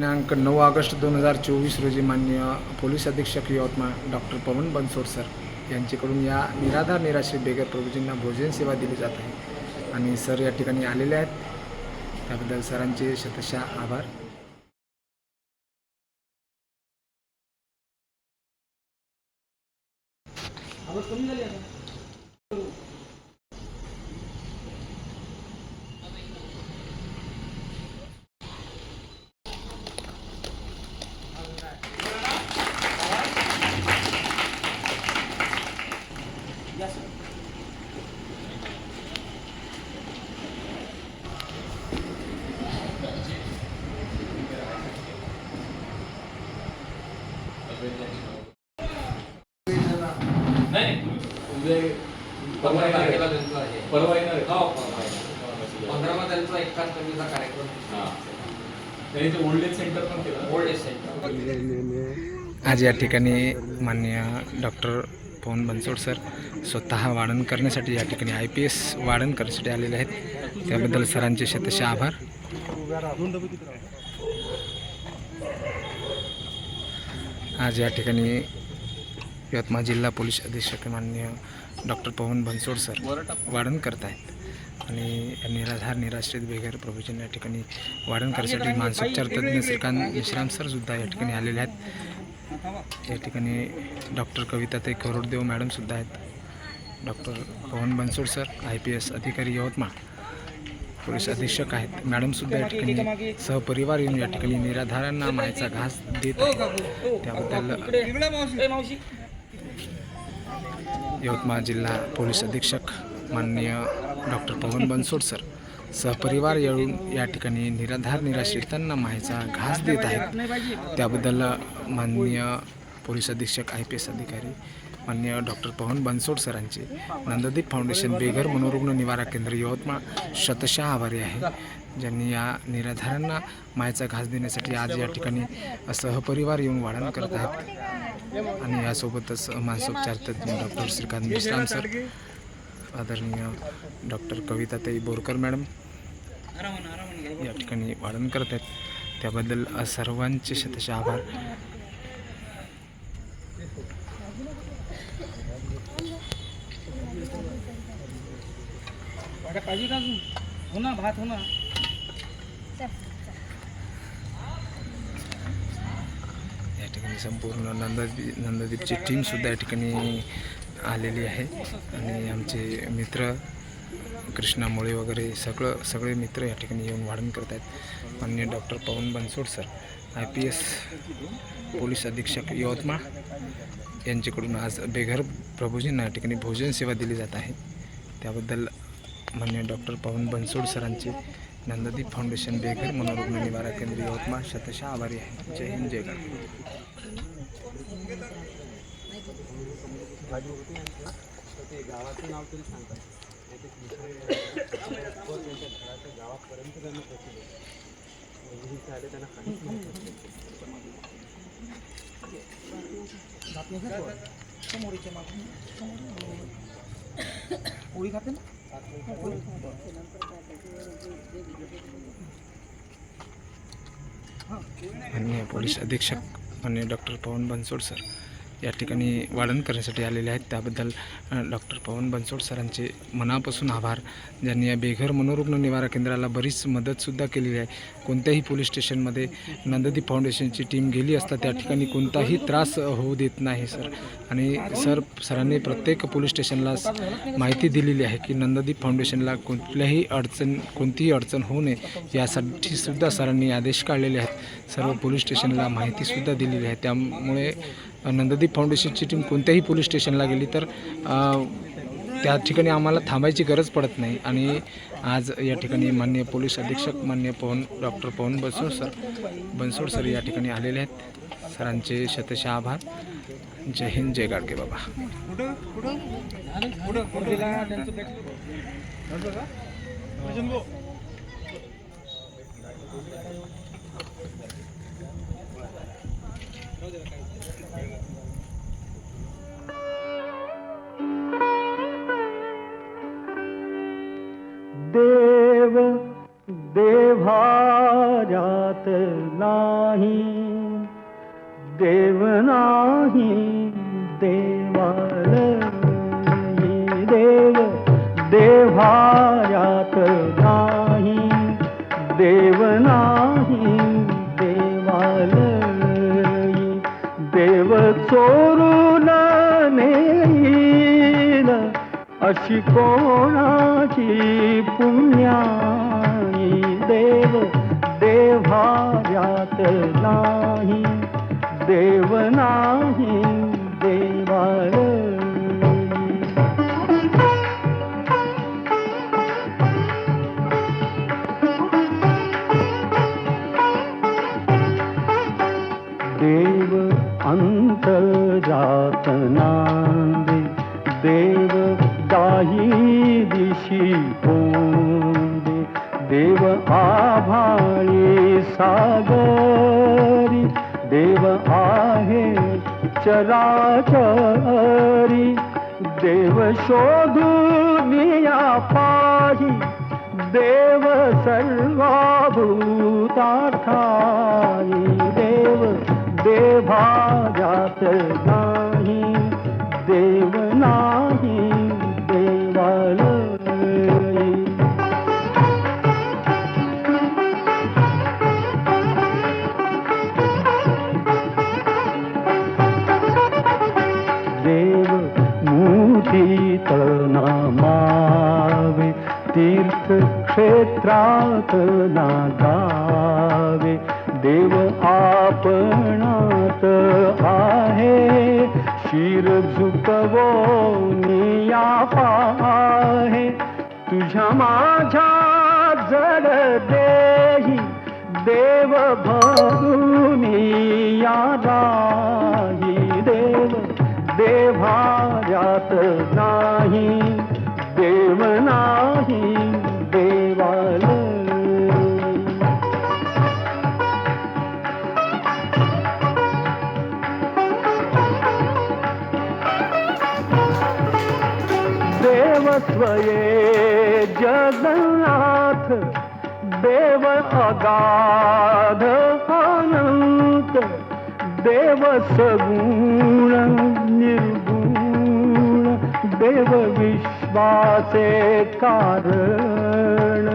दिनांक नऊ ऑगस्ट दोन हजार चोवीस रोजी माननीय पोलीस अधीक्षक यवतमाळ डॉक्टर पवन बनसोड सर यांच्याकडून या निराधार निराश्रित बेगर प्रभूजींना भोजन सेवा दिली जात आहे. आणि सर या ठिकाणी आलेले आहेत. त्याबद्दल सरांचे शतशा आभार. नाही उद्या पंधरा तारखेला त्यांचं आहे. परवा येणार आहे हो पंधरा पंधराला त्यांचा एकाष्टमीचा कार्यक्रम. हा. त्यांनी ते ओल्ड एज सेंटर पण केलं. ओल्ड एज सेंटर आज या ठिकाणी माननीय डॉक्टर पवन बनसोड सर स्वतः वाढण करण्यासाठी या ठिकाणी आय पी एस वाढण करण्यासाठी आलेले आहेत. त्याबद्दल सरांचे शतशः आभार. आज या ठिकाणी यवतमाळ जिल्हा पोलीस अधीक्षक माननीय डॉक्टर पवन बनसोड सर वाढण करत आहेत आणि निराधार निराश्रित बेघर प्रभूजन या ठिकाणी वाढण करण्यासाठी मानसोपचार तज्ज्ञ श्रीकांत विश्राम सरसुद्धा या ठिकाणी आलेले आहेत. या ठिकाणी डॉक्टर कविता ते करोडदेव मॅडमसुद्धा आहेत. Doctor Pawan Bansod sir I P S अधिकारी यवतमाळ पोलीस अधीक्षक आहेत. मॅडमसुद्धा या ठिकाणी सहपरिवार येऊन या ठिकाणी निराधारांना मायचा घास देत आहेत. त्याबद्दल यवतमाळ जिल्हा पोलीस अधीक्षक माननीय डॉक्टर पवन बनसोड सर. सहपरिवार येऊन या ठिकाणी निराधार निराश्रितांना मायेचा घास देत आहेत. त्याबद्दल माननीय पोलीस अधीक्षक आय पी एस अधिकारी माननीय डॉक्टर पवन बनसोड सरांचे नंददीप फाउंडेशन बेघर मनोरुग्ण निवारा केंद्र यवतमाळ शतशः आभारी आहे. ज्यांनी या निराधारांना मायेचा घास देण्यासाठी आज या ठिकाणी सहपरिवार येऊन वाढण करत आहेत. आणि यासोबतच मानसोपचार तज्ज्ञ डॉक्टर श्रीकांत मिश्राम सर आदरणीय डॉक्टर कविताताई बोरकर मॅडम. या ठिकाणी वाढण करत आहेत. त्याबद्दल सर्वांचे शतश आभार. पाहिजे का अजून. हो ना भात होणार आणि संपूर्ण नंदादीप नंददीपची टीमसुद्धा या ठिकाणी आलेली आहे. आणि आमचे मित्र कृष्णा मुळे वगैरे सगळं सगळे मित्र या ठिकाणी येऊन वाढण करत आहेत. माननीय doctor Pawan Bansod sir I P S police अधीक्षक यवतमाळ यांच्याकडून आज बेघर प्रभूजींना या ठिकाणी भोजन सेवा दिली जात आहे. त्याबद्दल मान्य डॉक्टर पवन बनसोड सरांचे नंददीप फाउंडेशन बेघर मनोरुग्ण निवारा केंद्र यवतमाळ शतशः आभारी आहे. जय हिंद जय गण गावाचं नाव तरी सांगतात. गावापर्यंत त्यांना पोहोचले आले त्यांना समोरीच्या मागून पोळी खाते ना? पोलीस अधीक्षक माननीय डॉक्टर पवन बनसोड सर. या ठिकाणी वाढण करण्यासाठी आलेले आहेत. त्याबद्दल डॉक्टर पवन बनसोड सरांचे मनापासून आभार. ज्यांनी या बेघर मनोरुग्ण निवारा केंद्राला बरीच मदतसुद्धा केलेली आहे. कोणत्याही पोलीस स्टेशनमध्ये नंददीप फाउंडेशनची टीम गेली असता त्या ठिकाणी कोणताही त्रास होऊ देत नाही सर. आणि सर सरांनी प्रत्येक पोलीस स्टेशनला माहिती दिलेली आहे की नंददीप फाउंडेशनला कुठल्याही अडचण कोणतीही अडचण होऊ नये यासाठी सुद्धा सरांनी आदेश काढलेले आहेत. सर्व पोलीस स्टेशनला माहितीसुद्धा दिलेली आहे. त्यामुळे नंददीप फाउंडेशनची टीम कोणत्याही पोलीस स्टेशनला गेली तर त्या ठिकाणी आम्हाला थांबायची गरज पडत नाही आणि आज या ठिकाणी मान्य पोलीस अधीक्षक मान्य Pawan doctor Pawan Bansod sir Bansod sir या ठिकाणी आलेले आहेत सरांचे शतशः आभार जय हिंद जय गाडगे बाबा देव्हाऱ्यात नाही. देव नाही देवाल देव देव्हाऱ्यात नाही. देव नाही देवाल देव चोरून नेईल अशी कोणाची पुण्या देव्हाऱ्यात नाही देव नाही देवाळ देव अंतरात नांदे देव दाही दिशी पोंदे देव आभाळी सागरी देव आहे चराचरी. देव शोधून या पाही देव सर्वाभूतार्थाई देव देभाजात नाही मुठीत नामावे तीर्थक्षेत्रात नागावे. देव आपणात आहे शिर झुकवो निया पाहे तुझ्या माझ्या जड देही देव भगुनी या राही. देभाऱ्यात नाही देव नाही देवाल. देव स्वये जगन्नाथ देव अगाध आनंद. देव सगुण निर्गुण देव विश्वासे कारण।